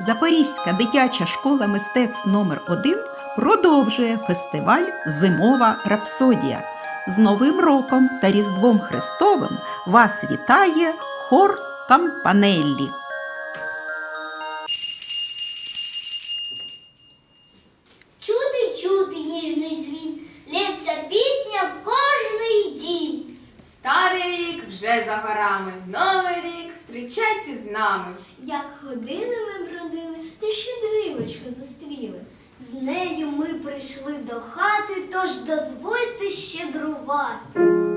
Запорізька дитяча школа мистецтв номер 1 продовжує фестиваль Зимова рапсодія. З Новим роком та Різдвом Христовим вас вітає хор Кампанеллі. Вже за горами, новий рік встрічайте з нами. Як ходили ми бродили, то щедрівочку зустріли. З нею ми прийшли до хати, тож дозвольте щедрувати.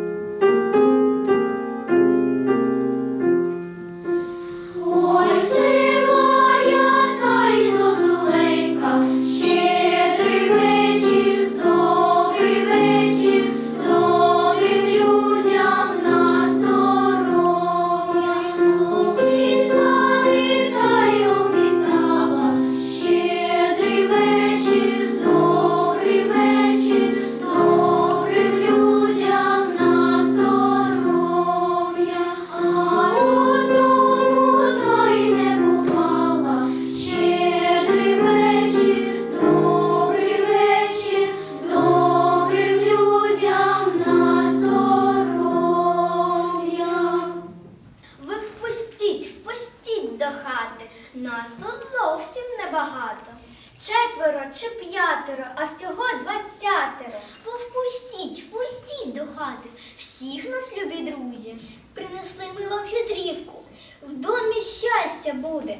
Нас тут зовсім небагато. Четверо чи п'ятеро, а всього двадцятеро. Ви впустіть, впустіть до хати. Всіх нас, любі друзі. Принесли ми вам щедрівку. В домі щастя буде.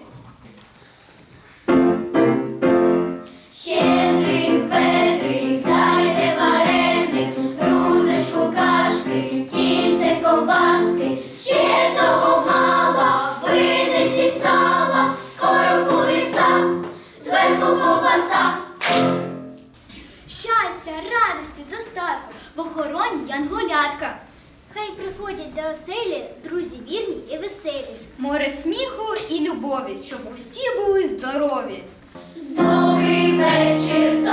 Щастя, радості, достатку, в охороні янголятка. Хай приходять до оселі друзі вірні і веселі. Море сміху і любові, щоб усі були здорові. Добрий вечір,